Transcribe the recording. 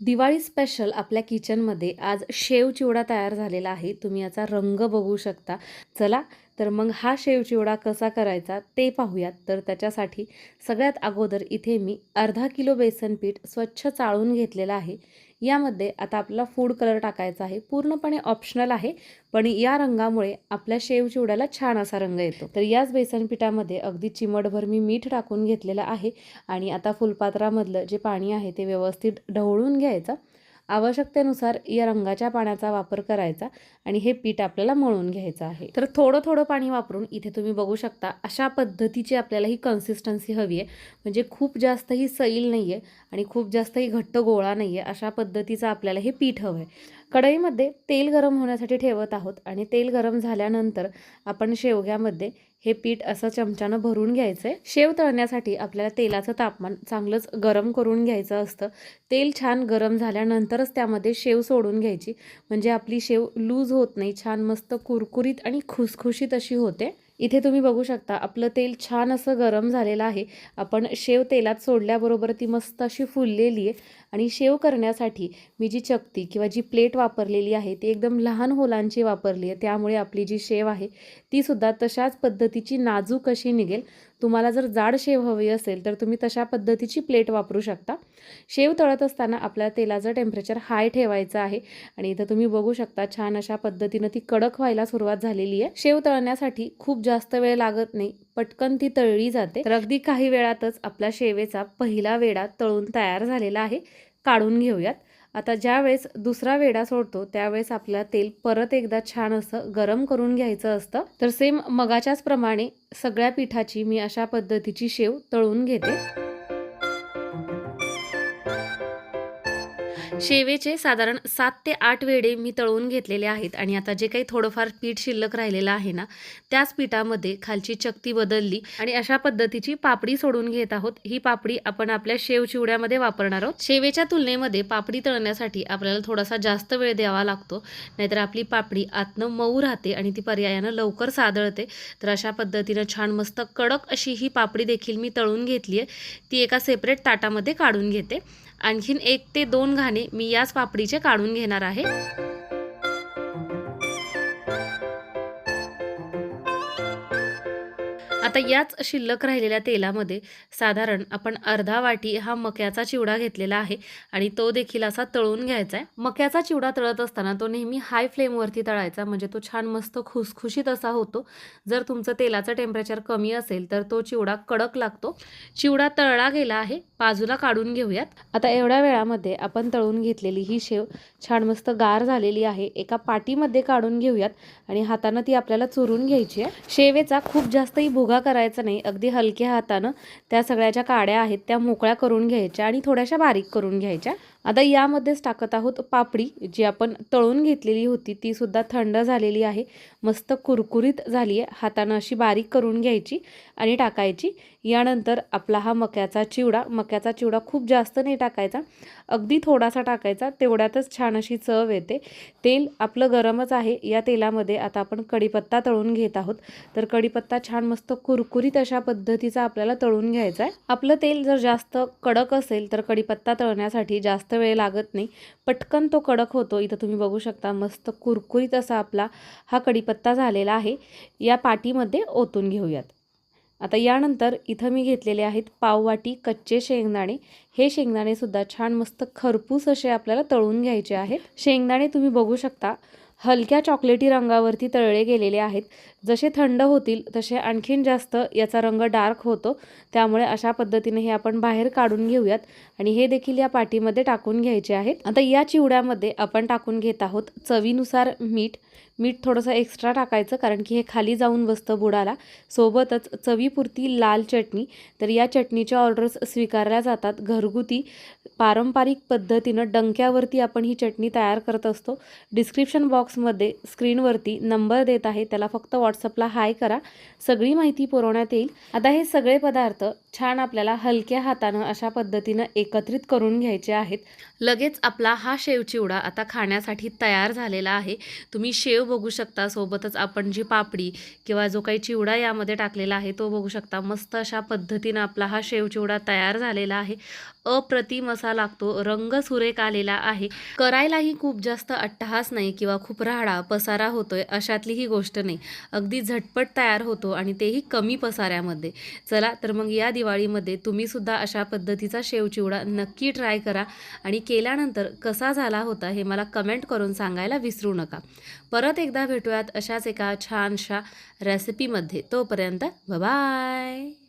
Diwali special आपल्या किचनमध्ये आज शेव चिवडा तयार झालेला आहे. तुम्ही याचा रंग बघू शकता. चला तर मग हा शेव चिवडा कसा करायचा ते पाहूयात. तर त्याच्यासाठी सगळ्यात अगोदर इथे मी अर्धा किलो बेसन पीठ स्वच्छ चाळून घेतलेलं आहे. यामध्ये आता आपल्याला फूड कलर टाकायचा आहे. पूर्णपणे ऑप्शनल आहे पण या रंगामुळे आपल्या शेव चिवड्याला छान असा रंग येतो. तर याच बेसन पिठामध्ये अगदी चिमटभर मी मीठ टाकून घेतलेलं आहे आणि आता फुलपात्रामधलं जे पाणी आहे ते व्यवस्थित ढवळून घ्यायचं. आवश्यकतेनुसार या रंगाच्या पाण्याचा वापर करायचा आणि हे पीठ आपल्याला मळून घ्यायचं आहे. तर थोडं थोडं पाणी वापरून इथे तुम्ही बघू शकता अशा पद्धतीची आपल्याला ही कन्सिस्टन्सी हवी आहे. म्हणजे खूप जास्त ही सैल नाही आहे आणि खूप जास्त ही घट्ट गोळा नाही आहे अशा पद्धतीचं आपल्याला हे पीठ हवं आहे कढईमध्ये तेल गरम होण्यासाठी ठेवत आहोत आणि तेल गरम झाल्यानंतर आपण शेवग्यामध्ये हे पीठ असं चमच्यानं भरून घ्यायचं आहे शेव तळण्यासाठी आपल्याला तेलाचं तापमान चांगलंच गरम करून घ्यायचं असतं. तेल छान गरम झाल्यानंतरच त्यामध्ये शेव सोडून घ्यायची. म्हणजे आपली शेव लूज होत नाही छान मस्त कुरकुरीत आणि खुसखुशीत अशी होते. इथे तुम्ही बघू शकता आपलं तेल छान असं गरम झालेलं आहे. आपण शेव तेलात सोडल्याबरोबर ती मस्त अशी फुललेली आहे. आणि शेव करण्यासाठी मी जी चकती किंवा जी प्लेट वापरलेली आहे ती एकदम लहान होलांची वापरली आहे. त्यामुळे आपली जी शेव आहे तीसुद्धा तशाच पद्धतीची नाजूक अशी निघेल. तुम्हाला जर जाड शेव हवी असेल तर तुम्ही तशा पद्धतीची प्लेट वापरू शकता. शेव तळत असताना आपल्या तेलाचं टेम्परेचर हाय ठेवायचं आहे आणि इथं तुम्ही बघू शकता छान अशा पद्धतीनं ती कडक व्हायला सुरुवात झालेली आहे. शेव तळण्यासाठी खूप जास्त वेळ लागत नाही पटकन ती तळली जाते. तर अगदी काही वेळातच आपल्या शेवेचा पहिला वेडा तळून तयार झालेला आहे. काढून घेऊयात. आता ज्यावेळेस दुसरा वेडा सोडतो त्यावेळेस आपल्याला तेल परत एकदा छान असं गरम करून घ्यायचं असतं. तर सेम मगाच्याच प्रमाणे सगळ्या पिठाची मी अशा पद्धतीची शेव तळून घेते. शेवेचे साधारण सात ते आठ वेडे मी तळून घेतलेले आहेत आणि आता जे काही थोडंफार पीठ शिल्लक राहिलेलं आहे ना त्याच पिठामध्ये खालची चक्ती बदलली आणि अशा पद्धतीची पापडी सोडून घेत आहोत. ही पापडी आपण आपल्या शेव चिवड्यामध्ये वापरणार आहोत. शेवेच्या तुलनेमध्ये पापडी तळण्यासाठी आपल्याला थोडासा जास्त वेळ द्यावा लागतो. नाहीतर आपली पापडी आतनं मऊ राहते आणि ती पर्यायानं लवकर सादळते. तर अशा पद्धतीनं छान मस्त कडक अशी ही पापडी देखील मी तळून घेतली आहे. ती एका सेपरेट ताटामध्ये काढून घेते. आणखीन एक ते दोन घाणे मी याच पापडीचे काढून घेणार आहे. आता याच शिल्लक राहिलेल्या तेलामध्ये साधारण आपण अर्धा वाटी हा मक्याचा चिवडा घेतलेला आहे आणि तो देखील असा तळून घ्यायचा आहे. मक्याचा चिवडा तळत असताना तो नेहमी हाय फ्लेमवरती तळायचा म्हणजे तो छान मस्त खुसखुशीत असा होतो. जर तुमचं तेलाचं टेम्परेचर कमी असेल तर तो चिवडा कडक लागतो. चिवडा तळला गेला आहे बाजूला काढून घेऊयात. आता एवढ्या वेळामध्ये आपण तळून घेतलेली ही शेव छान मस्त गार झालेली आहे. एका पाटीमध्ये काढून घेऊयात आणि हातानं ती आपल्याला चुरून घ्यायची आहे. शेवेचा खूप जास्तही भुगा करायचा नाही अगदी हलक्या हातानं त्या सगळ्याच्या काड्या आहेत त्या मोकळ्या करून घ्यायच्या आणि थोड्याशा बारीक करून घ्यायच्या. आता यामध्येच टाकत आहोत पापडी जी आपण तळून घेतलेली होती ती सुद्धा थंड झालेली आहे. मस्त कुरकुरीत झाली आहे. हातानं अशी बारीक करून घ्यायची आणि टाकायची. यानंतर आपला हा मक्याचा चिवडा मक्याचा चिवडा खूप जास्त नाही टाकायचा. अगदी थोडासा टाकायचा तेवढ्यातच छान अशी चव येते. तेल आपलं गरमच आहे. या तेलामध्ये आता आपण कढीपत्ता तळून घेत आहोत. तर कढीपत्ता छान मस्त कुरकुरीत अशा पद्धतीचा आपल्याला तळून घ्यायचा आहे. आपलं तेल जर जास्त कडक असेल तर कढीपत्ता तळण्यासाठी जास्त वेळ लागत नाही. पटकन तो कडक होतो. इथं तुम्ही बघू शकता मस्त कुरकुरीत असा आपला हा कढीपत्ता झालेला आहे. या पाटीमध्ये ओतून घेऊयात. आता यानंतर इथं मी घेतलेले आहेत पाववाटी कच्चे शेंगदाणे. हे शेंगदाणेसुद्धा छान मस्त खरपूस असे आपल्याला तळून घ्यायचे आहेत. शेंगदाणे तुम्ही बघू शकता. हलक्या चॉकलेटी रंगावरती तळले गेलेले आहेत. जसे थंड होतील तसे आणखीन जास्त याचा रंग डार्क होतो. त्यामुळे अशा पद्धतीने हे आपण बाहेर काढून घेऊयात आणि हे देखील या पाटीमध्ये टाकून घ्यायचे आहेत. आता या चिवड्यामध्ये आपण टाकून घेत आहोत चवीनुसार मीठ. मीठ थोडंसं एक्स्ट्रा टाकायचं कारण की हे खाली जाऊन बसतं बुडाला. सोबतच चवीपुरती लाल चटणी. तर या चटणीच्या ऑर्डर्स स्वीकारल्या जातात. घरगुती पारंपरिक पद्धतीनं डंक्यावरती आपण ही चटणी तयार करत असतो. डिस्क्रिप्शन बॉक्स बॉक्समध्ये स्क्रीनवरती नंबर देत आहे. त्याला फक्त व्हॉट्सअपला हाय करा. सगळी माहिती पुरवण्यात येईल. आता हे सगळे पदार्थ छान आपल्याला हलक्या हातानं अशा पद्धतीनं एकत्रित करून घ्यायचे आहेत. लगेच आपला हा शेव चिवडा आता खाण्यासाठी तयार झालेला आहे. तुम्ही शेव बघू शकता. सोबतच आपण जी पापडी किंवा जो काही चिवडा यामध्ये टाकलेला आहे तो बघू शकता. मस्त अशा पद्धतीनं आपला हा शेव चिवडा तयार झालेला आहे. अप्रतिम असा लागतो. रंग सुरेख आलेला आहे. करायलाही खूप जास्त अट्टहास नाही किंवा खूप राहाडा पसारा होतोय अशातली ही गोष्ट नाही. अगदी झटपट तयार होतो आणि तेही कमी पसाऱ्यामध्ये. चला तर मग या दिवाळीमध्ये तुम्हीसुद्धा अशा पद्धतीचा शेवचिवडा नक्की ट्राय करा आणि केल्यानंतर कसा झाला होता हे मला कमेंट करून सांगायला विसरू नका. परत एकदा भेटूयात अशाच एका छानशा रेसिपीमध्ये. तोपर्यंत बाय